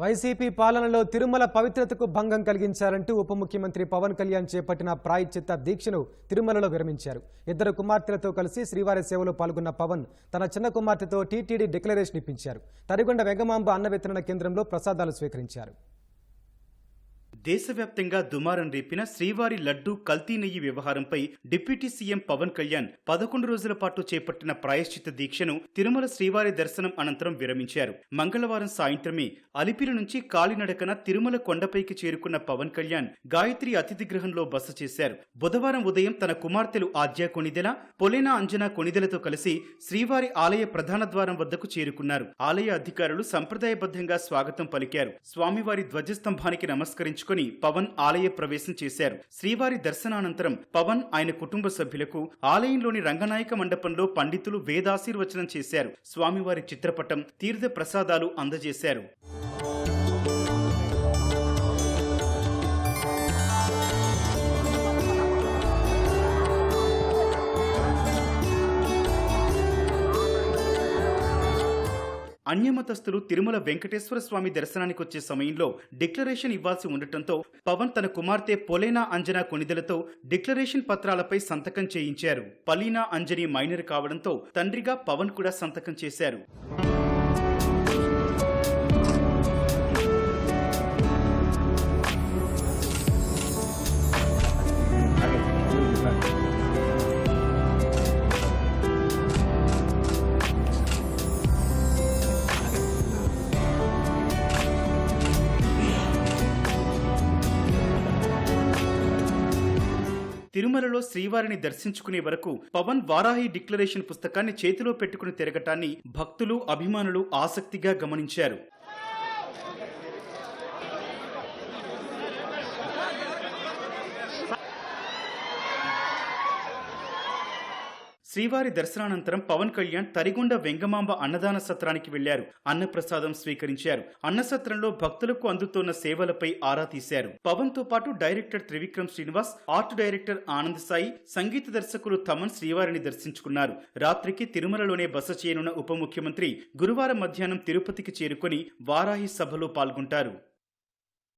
YCP పాలనలో తిరుమల పవిత్రతకు భంగం కలిగించారంటూ ఉప ముఖ్యమంత్రి పవన్ కళ్యాణ్ చేపట్టిన ప్రాయశ్చిత్త దీక్షను తిరుమలలో విరమించారు. ఇద్దరు కుమార్తెలతో కలిసి శ్రీవారి సేవలో పాల్గొన్న పవన్ తన చిన్న కుమార్తెతో టీటీడీ డిక్లరేషన్ ఇప్పించారు. తరిగొండ వెంగమాంబ అన్న వితరణ కేంద్రంలో ప్రసాదాలు స్వీకరించారు. దేశవ్యాప్తంగా దుమారం రేపిన శ్రీవారి లడ్డూ కల్తీ నెయ్యి వ్యవహారంపై డిప్యూటీ సీఎం పవన్ కళ్యాణ్ పదకొండు రోజుల పాటు చేపట్టిన ప్రాయశ్చిత దీక్షను తిరుమల శ్రీవారి దర్శనం అనంతరం విరమించారు. మంగళవారం సాయంత్రమే అలిపిరి నుంచి కాలినడకన తిరుమల కొండపైకి చేరుకున్న పవన్ కళ్యాణ్ గాయత్రి అతిథి గృహంలో బస చేశారు. బుధవారం ఉదయం తన కుమార్తెలు ఆద్య కొణిదెల పొలేనా అంజనా కొణిదెలతో కలిసి శ్రీవారి ఆలయ ప్రధాన ద్వారం వద్దకు చేరుకున్నారు. ఆలయ అధికారులు సంప్రదాయబద్ధంగా స్వాగతం పలికారు. స్వామివారి ధ్వజస్తంభానికి నమస్కరించుకు నమస్కరించుకుని పవన్ ఆలయ ప్రవేశం చేశారు. శ్రీవారి దర్శనానంతరం పవన్ ఆయన కుటుంబ సభ్యులకు ఆలయంలోని రంగనాయక మండపంలో పండితులు వేదాశీర్వచనం చేశారు. స్వామివారి చిత్రపటం తీర్థ ప్రసాదాలు అందజేశారు. అన్యమతస్థులు తిరుమల వెంకటేశ్వర స్వామి దర్శనానికి వచ్చే సమయంలో డిక్లరేషన్ ఇవ్వాల్సి ఉండటంతో పవన్ తన కుమార్తె పొలేనా అంజనా కొనిదెలతో డిక్లరేషన్ పత్రాలపై సంతకం చేయించారు. పలీనా అంజని మైనర్ కావడంతో తండ్రిగా పవన్ కూడా సంతకం చేశారు. తిరుమలలో శ్రీవారిని దర్శించుకునే వరకు పవన్ వారాహి డిక్లరేషన్ పుస్తకాన్ని చేతిలో పెట్టుకుని తిరగటాన్ని భక్తులు అభిమానులు ఆసక్తిగా గమనించారు. శ్రీవారి దర్శనానంతరం పవన్ కళ్యాణ్ తరిగొండ వెంగమాంబ అన్నదాన సత్రానికి వెళ్ళారు. అన్నప్రసాదం స్వీకరించారు. అన్నసత్రంలో భక్తులకు అందుతోన్న సేవలపై ఆరా తీశారు. పవన్తో పాటు director Trivikram Srinivas art director Anand Sai సంగీత దర్శకులు తమన్ శ్రీవారిని దర్శించుకున్నారు. రాత్రికి తిరుమలలోనే బస చేయనున్న ఉప ముఖ్యమంత్రి గురువారం మధ్యాహ్నం తిరుపతికి చేరుకొని వారాహి సభలో పాల్గొంటారు.